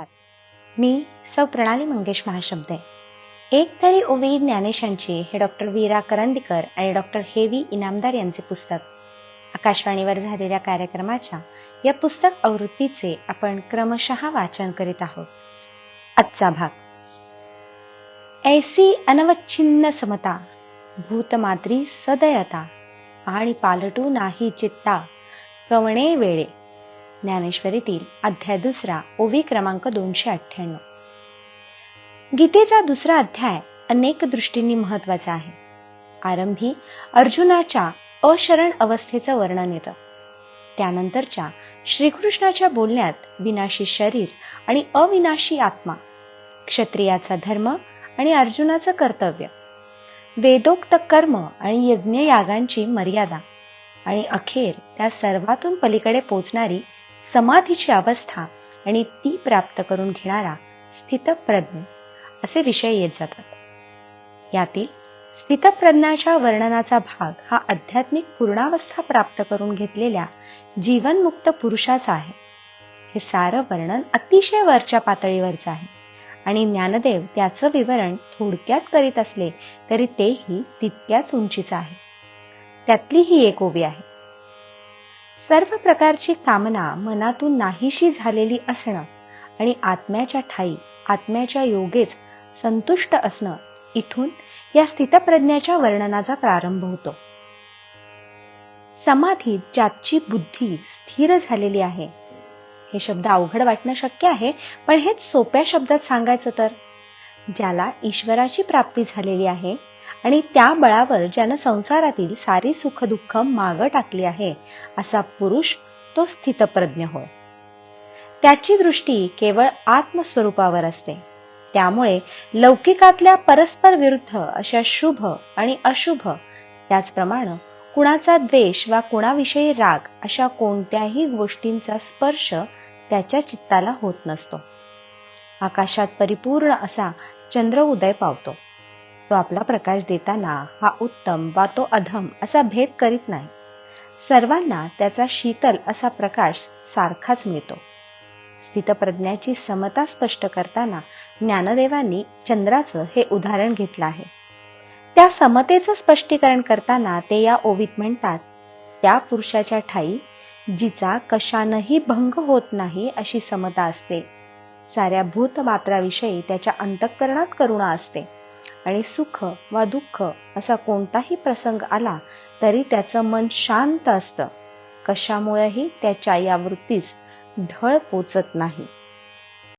नमस्कार मी सौ प्रणाली मंगेश महाशब्दे एक तरी ओवी ज्ञानेशांची हे डॉक्टर वीरा करंदीकर आणि डॉक्टर हेवी इनामदार यांचे पुस्तक. आकाशवाणीवर झालेल्या कार्यक्रमाच्या या पुस्तक आवृत्तीचे आपण क्रमशः वाचन करीत आहोत. आजचा भाग. ऐसी अनवच्छिन्न समता भूतमात्री सदयता आणि पालटू नाही चित्ता कवणे वेळे. ज्ञानेश्वरीतील अध्याय दुसरा ओवी क्रमांक दोनशे अठ्ठ्याण्णव. गीतेचा दुसरा अध्याय अनेक दृष्टींनी महत्त्वाचा आहे. आरंभी अर्जुनाच्या अशरण अवस्थेचं वर्णन येतं. त्यानंतरच्या श्रीकृष्णाच्या बोलण्यात विनाशी शरीर आणि अविनाशी आत्मा क्षत्रियाचा धर्म आणि अर्जुनाचं कर्तव्य वेदोक्त कर्म आणि यज्ञयागांची मर्यादा आणि अखेर त्या सर्वातून पलीकडे पोचणारी समाधीची अवस्था आणि ती प्राप्त करून घेणारा स्थितप्रज्ञ असे विषय येत जातात. यातील स्थितप्रज्ञाच्या वर्णनाचा भाग हा आध्यात्मिक पूर्णावस्था प्राप्त करून घेतलेल्या जीवनमुक्त पुरुषाचा आहे. हे सारं वर्णन अतिशय वरच्या पातळीवरचं आहे आणि ज्ञानदेव त्याचं विवरण थोडक्यात करीत असले तरी तेही तितक्याच उंचीचं आहे. त्यातली ही एक ओवी आहे. सर्व प्रकारची कामना मनातून नाहीशी झालेली असणं आणि आत्म्याच्या ठाई आत्म्याच्या योगेच संतुष्ट असणं इथून या स्थितप्रज्ञाच्या वर्णनाचा प्रारंभ होतो. समाधीत ज्याची बुद्धी स्थिर झालेली आहे. हे शब्द अवघड वाटणं शक्य आहे पण हेच सोप्या शब्दात सांगायचं तर. ज्याला ईश्वराची प्राप्ती झालेली आहे आणि त्या बळावर ज्यानं संसारातील सारी सुखदुःख मागं टाकली आहे असा पुरुष तो स्थितप्रज्ञ होय. त्याची दृष्टी केवळ आत्मस्वरूपावर असते. त्यामुळे लौकिकातल्या परस्पर विरुद्ध अशा शुभ आणि अशुभ त्याचप्रमाणे कुणाचा द्वेष वा कुणाविषयी राग अशा कोणत्याही गोष्टींचा स्पर्श त्याच्या चित्ताला होत नसतो. आकाशात परिपूर्ण असा चंद्र उदय पावतो. तो आपला प्रकाश देताना हा उत्तम वा तो अधम असा भेद करीत नाही. सर्वांना त्याचा शीतल असा प्रकाश सारखाच मिळतो. स्थितप्रज्ञाची समता स्पष्ट करताना ज्ञानदेवांनी चंद्राचं हे उदाहरण घेतलं आहे. त्या समतेचं स्पष्टीकरण करताना ते या ओवीत म्हणतात त्या पुरुषाच्या ठाई जिचा कशानही भंग होत नाही अशी समता असते. साऱ्या भूतमात्राविषयी त्याच्या अंतःकरणात करुणा असते. आणि सुख वा दुःख असा कोणताही प्रसंग आला तरी त्याचं मन शांत असतं. कशामुळेही त्याच्या या वृत्तीस ढळ पोचत नाही.